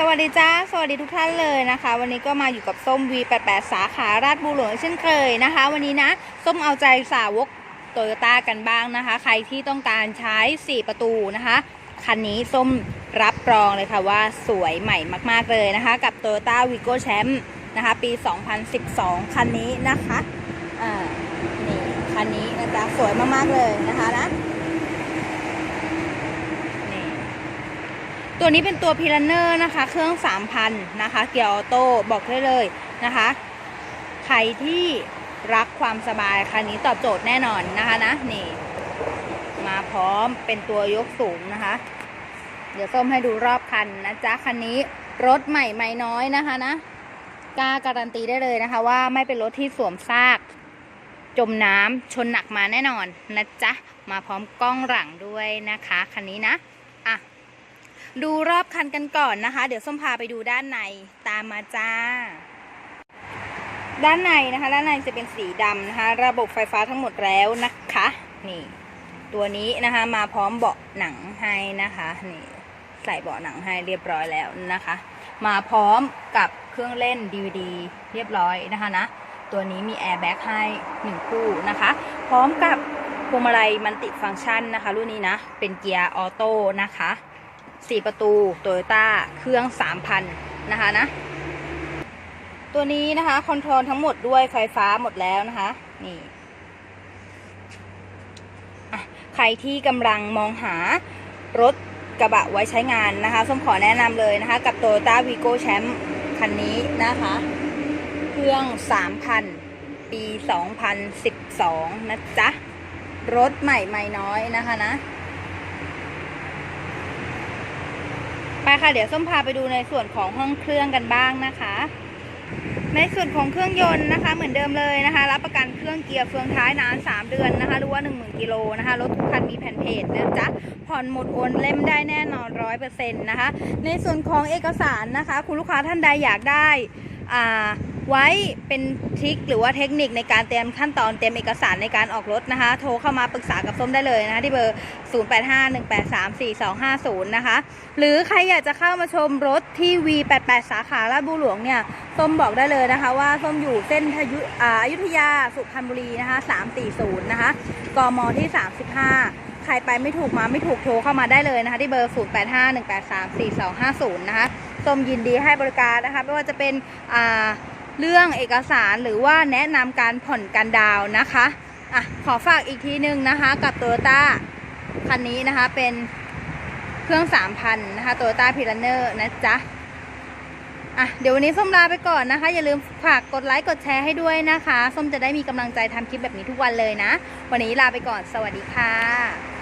สวัสดีจ้า สวัสดีทุกท่านเลยนะคะ วันนี้ก็มาอยู่กับส้ม V88 สาขาราชบุรีเช่นเคยนะคะ วันนี้นะ ส้มเอาใจสาวกโตโยต้ากันบ้างนะคะ ใครที่ต้องการใช้ 4 ประตูนะคะ คันนี้ส้มรับรองเลยค่ะว่าสวยใหม่มากๆเลยนะคะ กับ Toyota Vigo Champ นะคะ ปี 2012 คันนี้นะคะอ่านี่คันนี้นะจ๊ะสวยมากๆเลยนะคะนะ นี่ ตัวนี้เป็นตัวพิลเนอร์นะคะ เครื่อง 3,000 นะคะ เกียร์ออโต้บอกได้เลยนะคะ ใครที่รักความสบายคันนี้ตอบโจทย์แน่นอนนะคะนะนี่ มาพร้อมเป็นตัวยกสูงนะคะ เดี๋ยวส้มให้ดูรอบคันนะจ๊ะคันนี้รถใหม่ไม่น้อยนะคะนะกล้าการันตีได้เลยนะคะ ว่าไม่เป็นรถที่สวมซาก จมน้ำชนหนักมาแน่นอนนะจ๊ะมาพร้อมกล้องหลังด้วยนะคะคันนี้นะ ดูรอบคันกันก่อนนะคะ เดี๋ยวส้มพาไปดูด้านในตามมาจ้า ด้านในนะคะ ด้านในจะเป็นสีดำนะคะ ระบบไฟฟ้าทั้งหมดแล้วนะคะ นี่ ตัวนี้นะคะ มาพร้อมเบาะหนังให้นะคะ นี่ใส่เบาะหนังให้เรียบร้อยแล้วนะคะ มาพร้อมกับเครื่องเล่น DVD เรียบร้อยนะคะนะตัวนี้มีแอร์แบ็กให้หนึ่งคู่นะคะ พร้อมกับพวงมาลัยมันติฟังก์ชันนะคะ รุ่นนี้นะ เป็นเกียร์ออโต้นะคะ สี่ประตูโตโยต้าเครื่อง3,000นะคะนะ ตัวนี้นะคะคอนโทรลทั้งหมดด้วยไฟฟ้าหมดแล้วนะคะ นี่ใครที่กำลังมองหารถกระบะไว้ใช้งานนะคะส้มขอแนะนำเลยนะคะ กับ Toyota Vigo Champ คันนี้นะคะ เครื่อง 3,000 ปี 2012 นะจ๊ะ รถใหม่ไม่น้อยนะคะนะ ไปค่ะ เดี๋ยวส้มพาไปดูในส่วนของห้องเครื่องกันบ้างนะคะ ในส่วนของเครื่องยนต์นะคะ เหมือนเดิมเลยนะคะ รับประกันเครื่องเกียร์เฟืองท้ายนาน 3 เดือนนะคะ หรือว่า 10,000กิโลนะคะ รถทุกคันมีแผ่นเพจนะจ๊ะ ผ่อนหมดโอนเล่มได้แน่นอนร้อยเปอร์เซ็นต์นะคะ ในส่วนของเอกสารนะคะ คุณลูกค้าท่านใดอยากได้ ไว้เป็นทริคหรือว่าเทคนิคในการเตรียมขั้นตอนเตรียมเอกสารในการออกรถนะคะ โทรเข้ามาปรึกษากับส้มได้เลยนะคะที่เบอร์ 0851834250 นะคะ หรือใครอยากจะเข้ามาชมรถที่ V88 สาขาลาดบุหลวงเนี่ยส้มบอกได้เลยนะคะ ว่าส้มอยู่เส้นทยุอ่าอยุธยาสุพรรณบุรีนะคะ340 นะคะกมที่ 35ใครไปไม่ถูกมาไม่ถูกโทรเข้ามาได้เลยนะคะ ที่เบอร์ 0851834250 นะคะ ส้มยินดีให้บริการนะคะไม่ว่าจะเป็นเรื่องเอกสารหรือว่าแนะนำการผ่อนการดาวนะคะอะขอฝากอีกทีนึงนะคะกับ t o y ยต้าคันนี้นะคะเป็นเครื่อง3,000นะคะ t o y ยต้าพิลเนอร์นะจ๊ะอะเดี๋ยววันนี้ส้มลาไปก่อนนะคะ อย่าลืมฝากกดไลค์กดแชร์ให้ด้วยนะคะ ส้มจะได้มีกำลังใจทำคลิปแบบนี้ทุกวันเลยนะ วันนี้ลาไปก่อนสวัสดีค่ะ